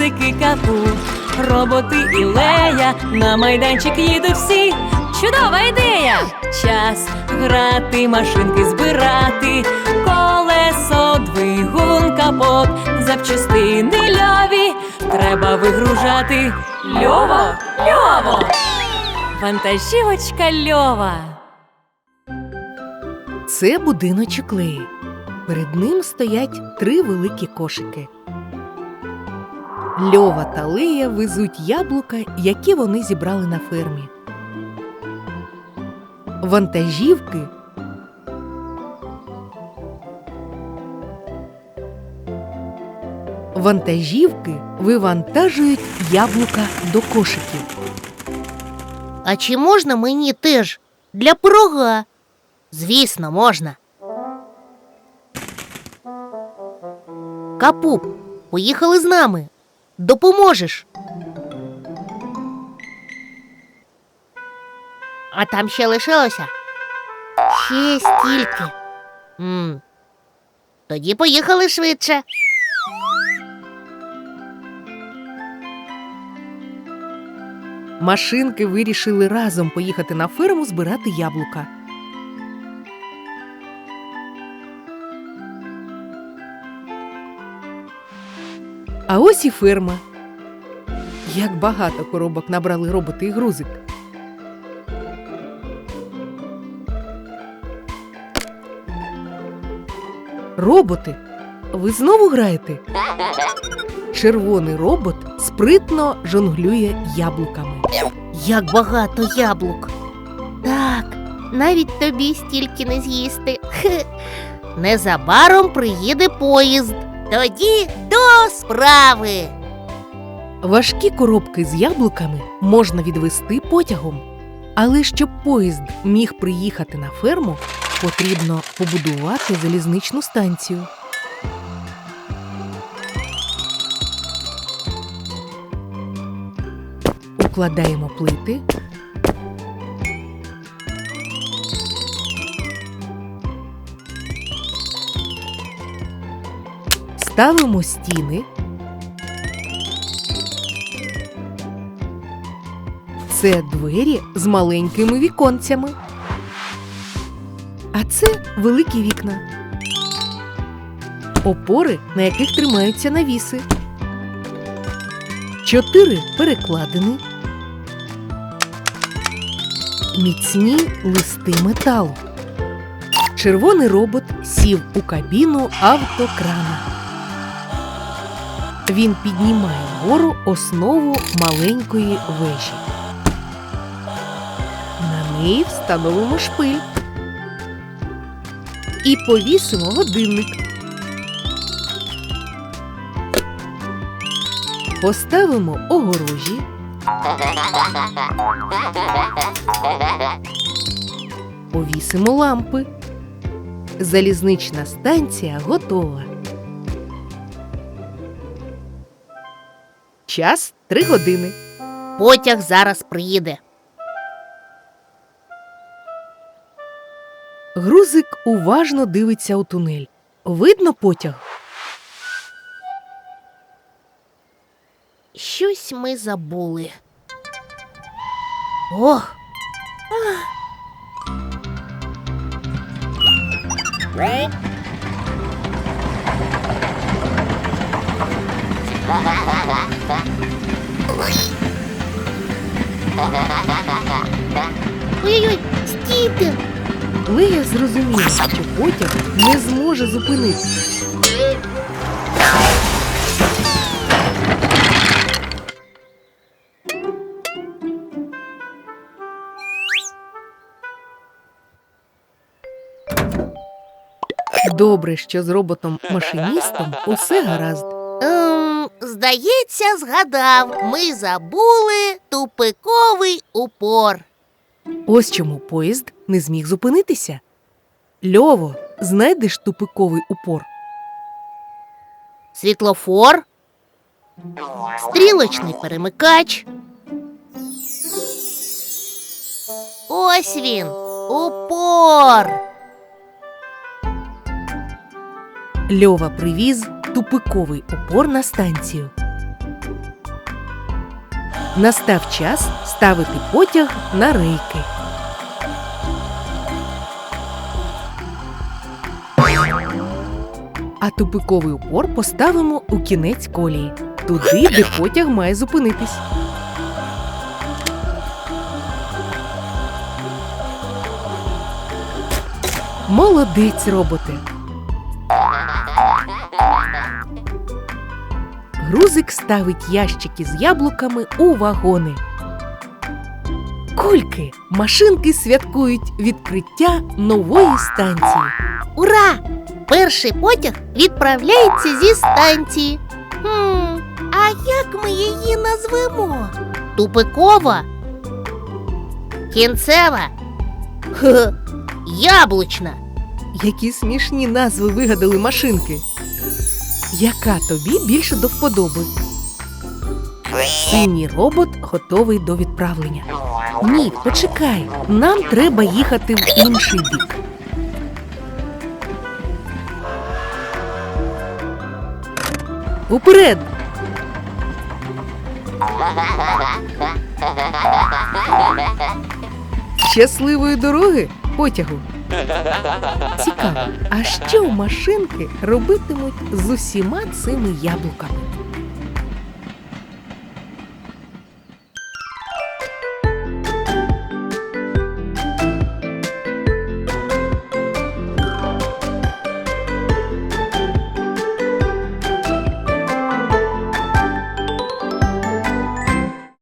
грузики капу, роботи і лея, на майданчик їдуть всі. Чудова ідея! Час грати, машинки збирати, колесо, двигун, капот, запчастини льові треба вигружати. Льово, льово! Вантажівочка льова. Це будиночок Леї. Перед ним стоять три великі кошики. Льова та Лея везуть яблука, які вони зібрали на фермі. Вантажівки Вантажівки вивантажують яблука до кошиків. А чи можна мені теж для пирога? Звісно, можна. Капук, поїхали з нами. Допоможеш. А там ще лишилося. Ще стільки. м Тоді поїхали швидше. Машинки вирішили разом поїхати на ферму збирати яблука. А ось і ферма. Як багато коробок набрали роботи і грузик. Роботи, ви знову граєте? Червоний робот спритно жонглює яблуками. Як багато яблук. Так, навіть тобі стільки не з'їсти. Незабаром приїде поїзд. Тоді до справи. Важкі коробки з яблуками можна відвести потягом. Але щоб поїзд міг приїхати на ферму, потрібно побудувати залізничну станцію. Укладаємо плити. Ставимо стіни. Це двері з маленькими віконцями. А це великі вікна. Опори, на яких тримаються навіси. Чотири перекладини. Міцні листи металу. Червоний робот сів у кабіну автокрана. Він піднімає вгору основу маленької вежі. На неї встановимо шпиль. І повісимо годинник. Поставимо огорожі. Повісимо лампи. Залізнична станція готова. Час три години. Потяг зараз приїде. Грузик уважно дивиться у тунель. Видно потяг? Щось ми забули. Ох. Ой-ой, стійте! Лея зрозуміла, що потяг не зможе зупинитися. Добре, що з роботом-машиністом усе гаразд. Здається, згадав. Ми забули тупиковий упор. Ось чому поїзд не зміг зупинитися. Льово, знайдеш тупиковий упор. Світлофор. Стрілочний перемикач. Ось він. Упор. Льова привіз тупиковий упор на станцію. Настав час ставити потяг на рейки. А тупиковий упор поставимо у кінець колії, туди, де потяг має зупинитись. Молодець, роботи! Грузик ставить ящики з яблуками у вагони. Кульки, машинки святкують відкриття нової станції. Ура! Перший потяг відправляється зі станції. Хм, а як ми її назвемо? Тупикова? Кінцева? Хе, Яблучна. Які смішні назви вигадали машинки. Яка тобі більше до вподоби? Синій робот готовий до відправлення. Ні, почекай, нам треба їхати в інший бік. Уперед! Щасливої дороги потягу. Цікаво, а що машинки робитимуть з усіма цими яблуками?